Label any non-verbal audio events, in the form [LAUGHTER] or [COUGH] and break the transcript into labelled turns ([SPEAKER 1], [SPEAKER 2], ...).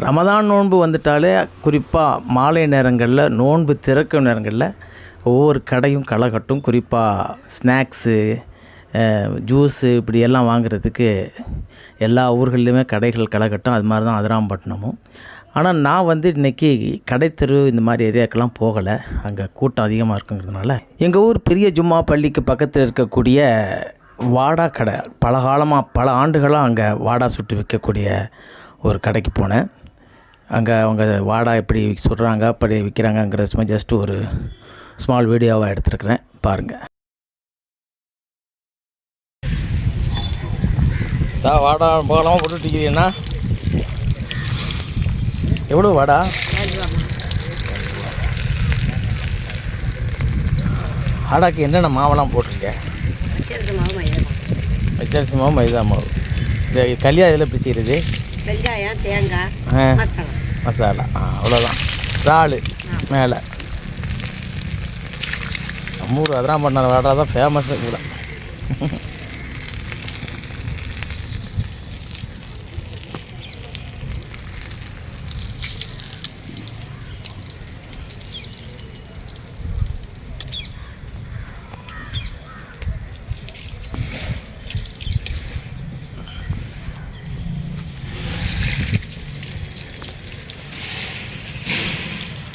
[SPEAKER 1] ரமதான் நோன்பு வந்துட்டாலே குறிப்பாக மாலை நேரங்களில் நோன்பு திறக்கும் நேரங்களில் ஒவ்வொரு கடையும் களை கட்டும். குறிப்பாக ஸ்நாக்ஸு ஜூஸு இப்படி எல்லாம் வாங்குறதுக்கு எல்லா ஊர்கள்லையுமே கடைகள் களை கட்டும். அது மாதிரி தான் அதிராம்பட்டினமும் ஆனால் நான் வந்து இன்றைக்கி கடைத்தெரு இந்த மாதிரி ஏரியாக்கெல்லாம் போகலை. அங்கே கூட்டம் அதிகமாக இருக்குங்கிறதுனால. எங்கள் ஊர் பெரிய ஜும்மா பள்ளிக்கு பக்கத்தில் இருக்கக்கூடிய வாடா கடை. பல காலமாக பல ஆண்டுகளாக அங்கே வாடா சுட்டு விற்கக்கூடிய ஒரு கடைக்கு போனேன். அங்கே அவங்க வாடா எப்படி சுடுறாங்க அப்படி விற்கிறாங்கங்கிற சும்மா ஜஸ்ட் ஒரு ஸ்மால் வீடியோவாக எடுத்துருக்கிறேன். பாருங்கள் தான் வாடா போகலாமா? போட்டுட்டிக்கிறீங்கன்னா எவ்வளோ வாடா? ஆடாக்கு என்னென்ன மாவெல்லாம் போட்டிருக்க?
[SPEAKER 2] வச்சிருக்க மாவு மைதா
[SPEAKER 1] பச்சரிசி மாவு. மைதா மாவு இந்த கல்யா இதில் எப்படி செய்கிறது
[SPEAKER 2] வெங்காயம் தேங்காய்
[SPEAKER 1] ஆ.
[SPEAKER 2] மசாலா.
[SPEAKER 1] மசாலா. ஆ அவ்வளோதான் இறால் மேலே. நம்மூர் அதெல்லாம் பண்ண வாடா தான் ஃபேமஸ்ஸு கூட. [LAUGHS]